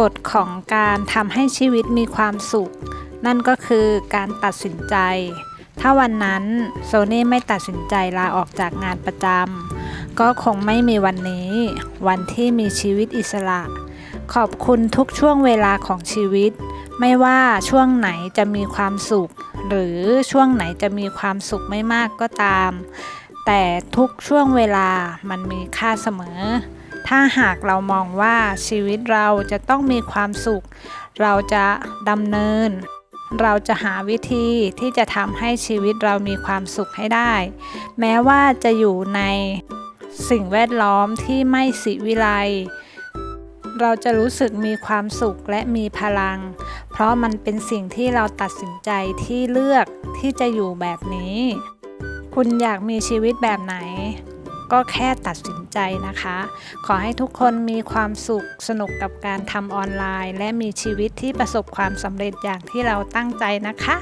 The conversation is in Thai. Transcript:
กฎของการทำให้ชีวิตมีความสุข นั่นก็คือการตัดสินใจ ถ้าวันนั้นโซนี่ไม่ตัดสินใจลาออกจากงานประจำก็คงไม่มีวันนี้ วันที่มีชีวิตอิสระ ขอบคุณทุกช่วงเวลาของชีวิต ไม่ว่าช่วงไหนจะมีความสุข หรือช่วงไหนจะมีความสุขไม่มากก็ตาม แต่ทุกช่วงเวลามันมีค่าเสมอ ถ้าหากเรามองว่าชีวิตเราจะต้องมีความสุข เราจะดำเนิน เราจะหาวิธีที่จะทำให้ชีวิตเรามีความสุขให้ได้ แม้ว่าจะอยู่ในสิ่งแวดล้อมที่ไม่สิวิไลเราจะรู้สึกมีความสุขและมีพลัง เพราะมันเป็นสิ่งที่เราตัดสินใจที่เลือกที่จะอยู่แบบนี้ คุณอยากมีชีวิตแบบไหน ก็แค่ตัดสินใจนะคะ ขอให้ทุกคนมีความสุขสนุกกับการทำออนไลน์ และมีชีวิตที่ประสบความสำเร็จอย่างที่เราตั้งใจนะคะ